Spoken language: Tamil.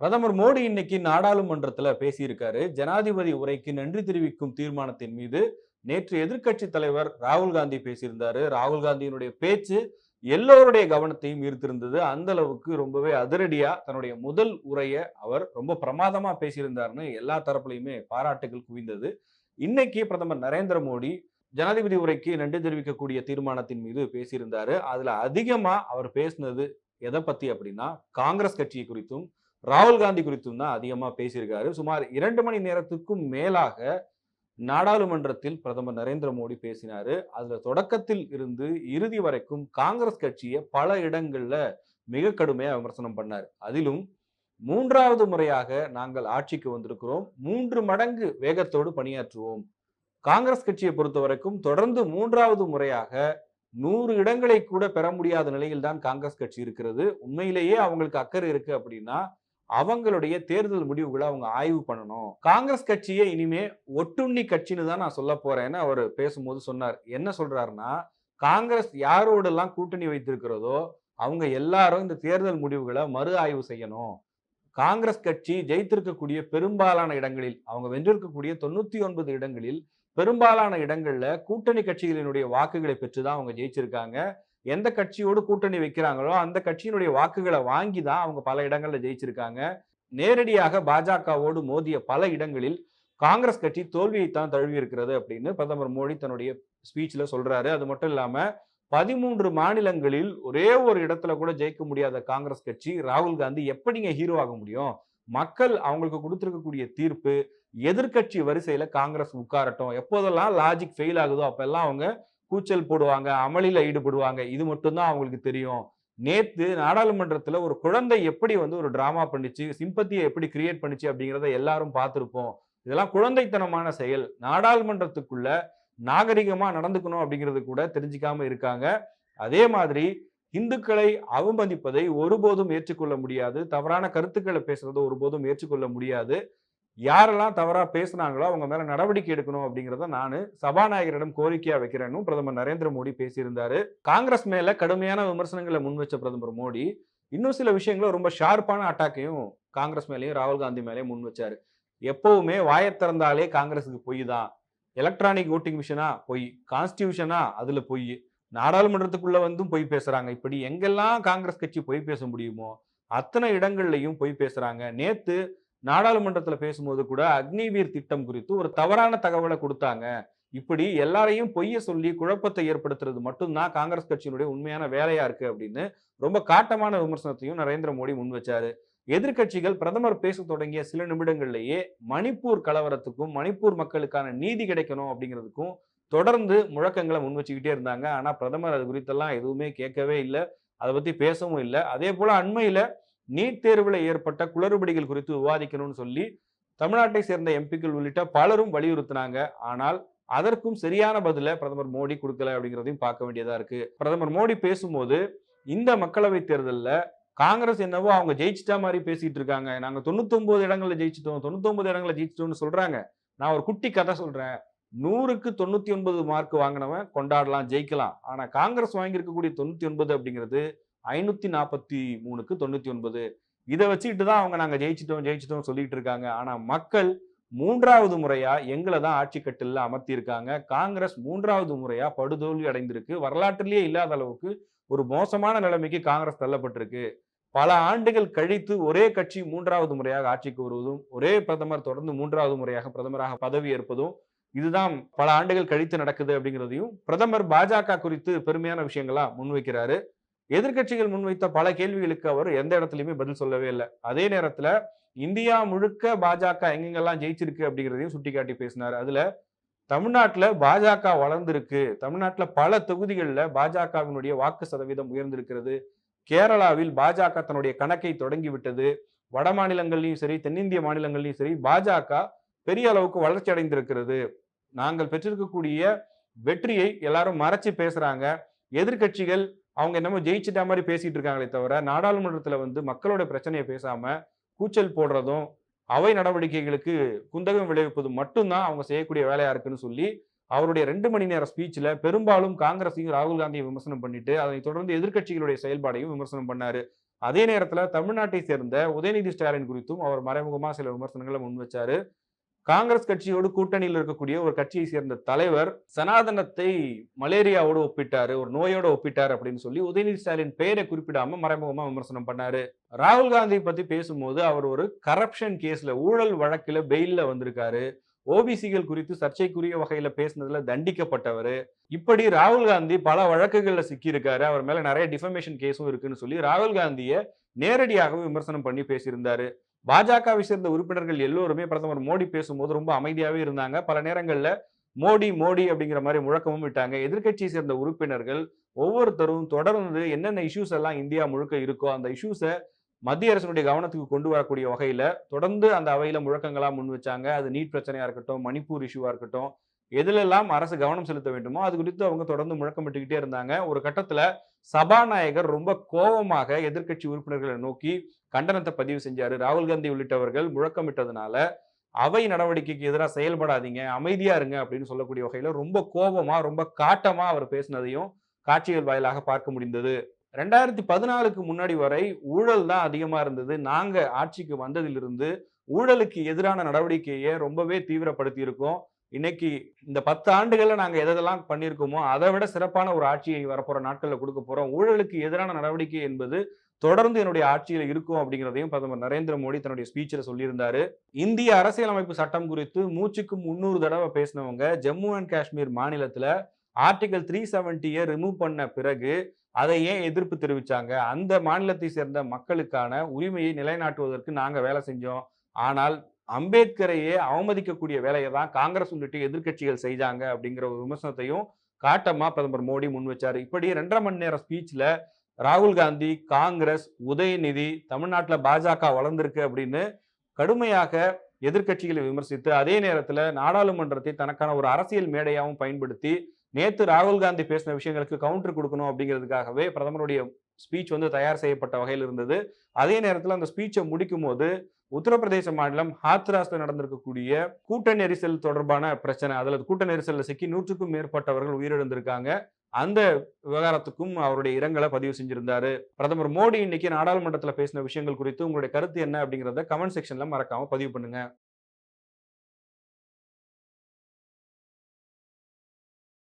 பிரதமர் மோடி இன்னைக்கு நாடாளுமன்றத்துல பேசியிருக்காரு. ஜனாதிபதி உரைக்கு நன்றி தெரிவிக்கும் தீர்மானத்தின் மீது நேற்று எதிர்க்கட்சி தலைவர் ராகுல் காந்தி பேசியிருந்தாரு. ராகுல் காந்தியினுடைய பேச்சு எல்லோருடைய கவனத்தையும் ஈர்த்திருந்தது. அந்த அளவுக்கு ரொம்பவே அதிரடியா தன்னுடைய முதல் உரையை அவர் ரொம்ப பிரமாதமா பேசியிருந்தாருன்னு எல்லா தரப்புலையுமே பாராட்டுகள் குவிந்தது. இன்னைக்கு பிரதமர் நரேந்திர மோடி ஜனாதிபதி உரைக்கு நன்றி தெரிவிக்கக்கூடிய தீர்மானத்தின் மீது பேசியிருந்தாரு. அதுல அதிகமா அவர் பேசினது எதை பத்தி அப்படின்னா காங்கிரஸ் கட்சியை குறித்தும் ராகுல் காந்தி குறித்தும் தான் அதிகமாக பேசியிருக்காரு. சுமார் இரண்டு மணி நேரத்துக்கும் மேலாக நாடாளுமன்றத்தில் பிரதமர் நரேந்திர மோடி பேசினாரு. அதுல தொடக்கத்தில் இருந்து இறுதி வரைக்கும் காங்கிரஸ் கட்சியை பல இடங்கள்ல மிக கடுமையா விமர்சனம் பண்ணார். அதிலும் மூன்றாவது முறையாக நாங்கள் ஆட்சிக்கு வந்திருக்கிறோம். மூன்று மடங்கு வேகத்தோடு பணியாற்றுவோம். காங்கிரஸ் கட்சியை பொறுத்த வரைக்கும் தொடர்ந்து மூன்றாவது முறையாக நூறு இடங்களை கூட பெற முடியாத நிலையில் தான் காங்கிரஸ் கட்சி இருக்கிறது. உண்மையிலேயே அவங்களுக்கு அக்கறை இருக்கு அப்படின்னா அவங்களுடைய தேர்தல் முடிவுகளை அவங்க ஆய்வு பண்ணணும். காங்கிரஸ் கட்சியை இனிமே ஒட்டுண்ணி கட்சின்னு தான் நான் சொல்ல போறேன்னு அவர் பேசும்போது சொன்னார். என்ன சொல்றாருன்னா காங்கிரஸ் யாரோடெல்லாம் கூட்டணி வைத்திருக்கிறதோ அவங்க எல்லாரும் இந்த தேர்தல் முடிவுகளை மறு ஆய்வு செய்யணும். காங்கிரஸ் கட்சி ஜெயித்திருக்கக்கூடிய பெரும்பாலான இடங்களில் அவங்க வென்றிருக்கக்கூடிய தொண்ணூத்தி ஒன்பது இடங்களில் பெரும்பாலான இடங்கள்ல கூட்டணி கட்சிகளினுடைய வாக்குகளை பெற்றுதான் அவங்க ஜெயிச்சிருக்காங்க. எந்த கட்சியோடு கூட்டணி வைக்கிறாங்களோ அந்த கட்சியினுடைய வாக்குகளை வாங்கி தான் அவங்க பல இடங்களில் ஜெயிச்சிருக்காங்க. நேரடியாக பாஜகவோடு மோதிய பல இடங்களில் காங்கிரஸ் கட்சி தோல்வியைத்தான் தழுவி இருக்கிறது அப்படின்னு பிரதமர் மோடி தன்னுடைய ஸ்பீச்சில் சொல்றாரு. அது மட்டும் இல்லாமல் பதிமூன்று மாநிலங்களில் ஒரே ஒரு இடத்துல கூட ஜெயிக்க முடியாத காங்கிரஸ் கட்சி ராகுல் காந்தி எப்படிங்க ஹீரோ ஆக முடியும்? மக்கள் அவங்களுக்கு கொடுத்துருக்கக்கூடிய தீர்ப்பு எதிர்க்கட்சி வரிசையில காங்கிரஸ் உட்காரட்டும். எப்போதெல்லாம் லாஜிக் ஃபெயில் ஆகுதோ அப்பெல்லாம் அவங்க கூச்சல் போடுவாங்க அமளியில் ஈடுபடுவாங்க. இது மட்டும்தான் அவங்களுக்கு தெரியும். நேத்து நாடாளுமன்றத்துல ஒரு குழந்தை எப்படி வந்து ஒரு டிராமா பண்ணிச்சு சிம்பத்தியை எப்படி கிரியேட் பண்ணிச்சு அப்படிங்கிறத எல்லாரும் பார்த்துருப்போம். இதெல்லாம் குழந்தைத்தனமான செயல். நாடாளுமன்றத்துக்குள்ள நாகரிகமா நடந்துக்கணும் அப்படிங்கிறது கூட தெரிஞ்சுக்காம இருக்காங்க. அதே மாதிரி இந்துக்களை அவமதிப்பதை ஒருபோதும் ஏற்றுக்கொள்ள முடியாது. தவறான கருத்துக்களை பேசுறதை ஒருபோதும் ஏற்றுக்கொள்ள முடியாது. யாரெல்லாம் தவறாக பேசுனாங்களோ அவங்க மேலே நடவடிக்கை எடுக்கணும் அப்படிங்கிறத நான் சபாநாயகரிடம் கோரிக்கையாக வைக்கிறேன்னு பிரதமர் நரேந்திர மோடி பேசியிருந்தாரு. காங்கிரஸ் மேலே கடுமையான விமர்சனங்களை முன்வச்ச பிரதமர் மோடி இன்னும் சில விஷயங்களை ரொம்ப ஷார்ப்பான அட்டாக்கையும் காங்கிரஸ் மேலேயும் ராகுல் காந்தி மேலேயும் முன் வச்சாரு. எப்பவுமே வாயை திறந்தாலே காங்கிரஸுக்கு பொய் தான். எலக்ட்ரானிக் ஓட்டிங் மிஷினா பொய் கான்ஸ்டியூஷனா அதில் பொய். நாடாளுமன்றத்துக்குள்ள வந்தும் பொய் பேசுறாங்க. இப்படி எங்கெல்லாம் காங்கிரஸ் கட்சி பொய் பேச முடியுமோ அத்தனை இடங்கள்லையும் பொய் பேசுறாங்க. நேத்து நாடாளுமன்றத்தில் பேசும்போது கூட அக்னிவீர் திட்டம் குறித்து ஒரு தவறான தகவலை கொடுத்தாங்க. இப்படி எல்லாரையும் பொய்ய சொல்லி குழப்பத்தை ஏற்படுத்துறது மட்டும்தான் காங்கிரஸ் கட்சியினுடைய உண்மையான வேலையா இருக்கு அப்படின்னு ரொம்ப காட்டமான விமர்சனத்தையும் நரேந்திர மோடி முன் வச்சாரு. எதிர்க்கட்சிகள் பிரதமர் பேச தொடங்கிய சில நிமிடங்கள்லேயே மணிப்பூர் கலவரத்துக்கும் மணிப்பூர் மக்களுக்கான நீதி கிடைக்கணும் அப்படிங்கிறதுக்கும் தொடர்ந்து முழக்கங்களை முன் வச்சுக்கிட்டே இருந்தாங்க. ஆனால் பிரதமர் அது குறித்தெல்லாம் எதுவுமே கேட்கவே இல்லை. அதை பற்றி பேசவும் இல்லை. அதே போல் அண்மையில் நீட் தேர்வில் ஏற்பட்ட குளறுபடிகள் குறித்து விவாதிக்கணும்னு சொல்லி தமிழ்நாட்டை சேர்ந்த எம்பிக்கள் உள்ளிட்ட பலரும் வலியுறுத்தினாங்க. ஆனால் அதற்கும் சரியான பதில பிரதமர் மோடி கொடுக்கல அப்படிங்கிறதையும் பார்க்க வேண்டியதா இருக்கு. பிரதமர் மோடி பேசும்போது இந்த மக்களவை தேர்தலில் காங்கிரஸ் என்னவோ அவங்க ஜெயிச்சிட்டா மாதிரி பேசிட்டு இருக்காங்க. நாங்க தொண்ணூத்தொன்பது இடங்கள்ல ஜெயிச்சிட்டோம். தொண்ணூத்தொன்பது இடங்கள்ல ஜெயிச்சிட்டோம்னு சொல்றாங்க. நான் ஒரு குட்டி கதை சொல்றேன். நூறுக்கு தொண்ணூத்தி ஒன்பது மார்க் வாங்கினவன் கொண்டாடலாம் ஜெயிக்கலாம். ஆனா காங்கிரஸ் வாங்கியிருக்கக்கூடிய தொண்ணூத்தி ஒன்பது அப்படிங்கிறது ஐநூற்றி நாற்பத்தி மூணுக்கு தொண்ணூற்றி ஒன்பது. இதை வச்சுக்கிட்டு தான் அவங்க நாங்கள் ஜெயிச்சிட்டோம் ஜெயிச்சிட்டோம் சொல்லிட்டு இருக்காங்க. ஆனால் மக்கள் மூன்றாவது முறையா எங்களை தான் ஆட்சி கட்டில அமர்த்தியிருக்காங்க. காங்கிரஸ் மூன்றாவது முறையா படுதோல்வி அடைந்திருக்கு. வரலாற்றிலேயே இல்லாத அளவுக்கு ஒரு மோசமான நிலைமைக்கு காங்கிரஸ் தள்ளப்பட்டிருக்கு. பல ஆண்டுகள் கழித்து ஒரே கட்சி மூன்றாவது முறையாக ஆட்சிக்கு வருவதும் ஒரே பிரதமர் தொடர்ந்து மூன்றாவது முறையாக பிரதமராக பதவி ஏற்பதும் இதுதான் பல ஆண்டுகள் கழித்து நடக்குது அப்படிங்கிறதையும் பிரதமர் பாஜக குறித்து பெருமையான விஷயங்களா முன்வைக்கிறாரு. எதிர்க்கட்சிகள் முன்வைத்த பல கேள்விகளுக்கு அவர் எந்த இடத்துலையுமே பதில் சொல்லவே இல்லை. அதே நேரத்துல இந்தியா முழுக்க பாஜக எங்கெங்கெல்லாம் ஜெயிச்சிருக்கு அப்படிங்கிறதையும் சுட்டிக்காட்டி பேசினார். அதுல தமிழ்நாட்டில் பாஜக வளர்ந்திருக்கு. தமிழ்நாட்டில் பல தொகுதிகளில் பாஜகவினுடைய வாக்கு சதவீதம் உயர்ந்திருக்கிறது. கேரளாவில் பாஜக தன்னுடைய கணக்கை தொடங்கி விட்டது வட மாநிலங்கள்லையும் சரி தென்னிந்திய மாநிலங்கள்லையும் சரி பாஜக பெரிய அளவுக்கு வளர்ச்சி அடைந்திருக்கிறது. நாங்கள் பெற்றிருக்கக்கூடிய வெற்றியை எல்லாரும் மறைச்சு பேசுறாங்க. எதிர்க்கட்சிகள் அவங்க என்னமோ ஜெயிச்சிட்ட மாதிரி பேசிட்டு இருக்காங்களே தவிர நாடாளுமன்றத்தில் வந்து மக்களோட பிரச்சனையை பேசாம கூச்சல் போடுறதும் அவை நடவடிக்கைகளுக்கு குந்தகம் விளைவிப்பதும் மட்டும்தான் அவங்க செய்யக்கூடிய வேலையா இருக்குன்னு சொல்லி அவருடைய ரெண்டு மணி நேர ஸ்பீச்சில் பெரும்பாலும் காங்கிரஸையும் ராகுல் காந்தியை விமர்சனம் பண்ணிட்டு அதனை தொடர்ந்து எதிர்க்கட்சிகளுடைய செயல்பாடையும் விமர்சனம் பண்ணாரு. அதே நேரத்தில் தமிழ்நாட்டை சேர்ந்த உதயநிதி ஸ்டாலின் குறித்தும் அவர் மறைமுகமாக சில விமர்சனங்களை முன் வச்சாரு. காங்கிரஸ் கட்சியோடு கூட்டணியில் இருக்கக்கூடிய ஒரு கட்சியை சேர்ந்த தலைவர் சனாதனத்தை மலேரியாவோடு ஒப்பிட்டாரு ஒரு நோயோட ஒப்பிட்டாரு அப்படின்னு சொல்லி உதயநிதி ஸ்டாலின் பெயரை குறிப்பிடாம மறைமுகமா விமர்சனம் பண்ணாரு. ராகுல் காந்தி பத்தி பேசும்போது அவர் ஒரு கரப்ஷன் கேஸ்ல ஊழல் வழக்குல பெயில்ல வந்திருக்காரு. ஓபிசிகள் குறித்து சர்ச்சைக்குரிய வகையில பேசினதுல தண்டிக்கப்பட்டவர். இப்படி ராகுல் காந்தி பல வழக்குகள்ல சிக்கியிருக்காரு. அவர் மேல நிறைய டிஃபமேஷன் கேஸும் இருக்குன்னு சொல்லி ராகுல் காந்தியை நேரடியாகவே விமர்சனம் பண்ணி பேசியிருந்தாரு. பாஜகவை சேர்ந்த உறுப்பினர்கள் எல்லோருமே பிரதமர் மோடி பேசும்போது ரொம்ப அமைதியாகவே இருந்தாங்க. பல நேரங்களில் மோடி மோடி அப்படிங்கிற மாதிரி முழக்கமும் விட்டாங்க. எதிர்க்கட்சியை சேர்ந்த உறுப்பினர்கள் ஒவ்வொருத்தரும் தொடர்ந்து என்னென்ன இஷ்யூஸ் எல்லாம் இந்தியா முழுக்க இருக்கோ அந்த இஷ்யூஸை மத்திய அரசினுடைய கவனத்துக்கு கொண்டு வரக்கூடிய வகையில தொடர்ந்து அந்த அவையில முழக்கங்களா முன் வச்சாங்க. அது நீட் பிரச்சனையா இருக்கட்டும் மணிப்பூர் இஷ்யூவா இருக்கட்டும் எதிலெல்லாம் அரசு கவனம் செலுத்த வேண்டுமோ அது குறித்து அவங்க தொடர்ந்து முழக்கமிட்டுக்கிட்டே இருந்தாங்க. ஒரு கட்டத்தில் சபாநாயகர் ரொம்ப கோபமாக எதிர்க்கட்சி உறுப்பினர்களை நோக்கி கண்டனத்தை பதிவு செஞ்சாரு. ராகுல் காந்தி உள்ளிட்டவர்கள் முழக்கமிட்டதுனால அவை நடவடிக்கைக்கு எதிராக செயல்படாதீங்க அமைதியா இருங்க அப்படின்னு சொல்லக்கூடிய வகையில ரொம்ப கோபமா ரொம்ப காட்டமா அவர் பேசினதையும் காட்சிகள் வாயிலாக பார்க்க முடிந்தது. ரெண்டாயிரத்தி பதினாலுக்கு முன்னாடி வரை ஊழல் தான் அதிகமா இருந்தது. நாங்க ஆட்சிக்கு வந்ததிலிருந்து ஊழலுக்கு எதிரான நடவடிக்கையை ரொம்பவே தீவிரப்படுத்தி இருக்கோம் இன்னைக்கு இந்த பத்து ஆண்டுகளில் நாங்கள் எதெல்லாம் பண்ணியிருக்கோமோ அதை விட சிறப்பான ஒரு ஆட்சியை வரப்போகிற நாட்களில் கொடுக்க போகிறோம் ஊழலுக்கு எதிரான நடவடிக்கை என்பது தொடர்ந்து என்னுடைய ஆட்சியில் இருக்கும் அப்படிங்கிறதையும் பிரதமர் நரேந்திர மோடி தன்னுடைய ஸ்பீச்சில் சொல்லியிருந்தாரு. இந்திய அரசியலமைப்பு சட்டம் குறித்து மூச்சுக்கு முன்னூறு தடவை பேசினவங்க ஜம்மு அண்ட் காஷ்மீர் மாநிலத்தில் ஆர்டிகல் த்ரீ செவன்ட்டியை ரிமூவ் பண்ண பிறகு அதை ஏன் எதிர்ப்பு தெரிவித்தாங்க அந்த மாநிலத்தை சேர்ந்த மக்களுக்கான உரிமையை நிலைநாட்டுவதற்கு நாங்கள் வேலை செஞ்சோம். ஆனால் அம்பேத்கரையே அவமதிக்கக்கூடிய வேலையை தான் காங்கிரஸ் உள்ளிட்ட எதிர்க்கட்சிகள் செய்தாங்க அப்படிங்கிற ஒரு விமர்சனத்தையும் காட்டமா பிரதமர் மோடி முன் வச்சாரு. இப்படி ரெண்டரை மணி நேரம் ஸ்பீச்ல ராகுல் காந்தி காங்கிரஸ் உதயநிதி தமிழ்நாட்டில் பாஜக வளர்ந்திருக்கு அப்படின்னு கடுமையாக எதிர்க்கட்சிகளை விமர்சித்து அதே நேரத்தில் நாடாளுமன்றத்தை தனக்கான ஒரு அரசியல் மேடையாகவும் பயன்படுத்தி நேத்து ராகுல் காந்தி பேசின விஷயங்களுக்கு கவுண்டர் கொடுக்கணும் அப்படிங்கிறதுக்காகவே பிரதமருடைய ஸ்பீச் வந்து தயார் செய்யப்பட்ட வகையில் இருந்தது. அதே நேரத்தில் அந்த ஸ்பீச்சை முடிக்கும் போது உத்தரப்பிரதேச மாநிலம் ஹாத்ராஸ்ல நடந்திருக்கக்கூடிய கூட்ட நெரிசல் தொடர்பான பிரச்சனை அதில் கூட்ட நெரிசல்ல சிக்கி நூற்றுக்கும் மேற்பட்டவர்கள் உயிரிழந்திருக்காங்க. அந்த விவகாரத்துக்கும் அவருடைய இரங்கலை பதிவு செஞ்சிருந்தாரு. பிரதமர் மோடி இன்னைக்கு நாடாளுமன்றத்தில் பேசின விஷயங்கள் குறித்து உங்களுடைய கருத்து என்ன அப்படிங்கிறத கமெண்ட் செக்ஷன்ல மறக்காம பதிவு பண்ணுங்க.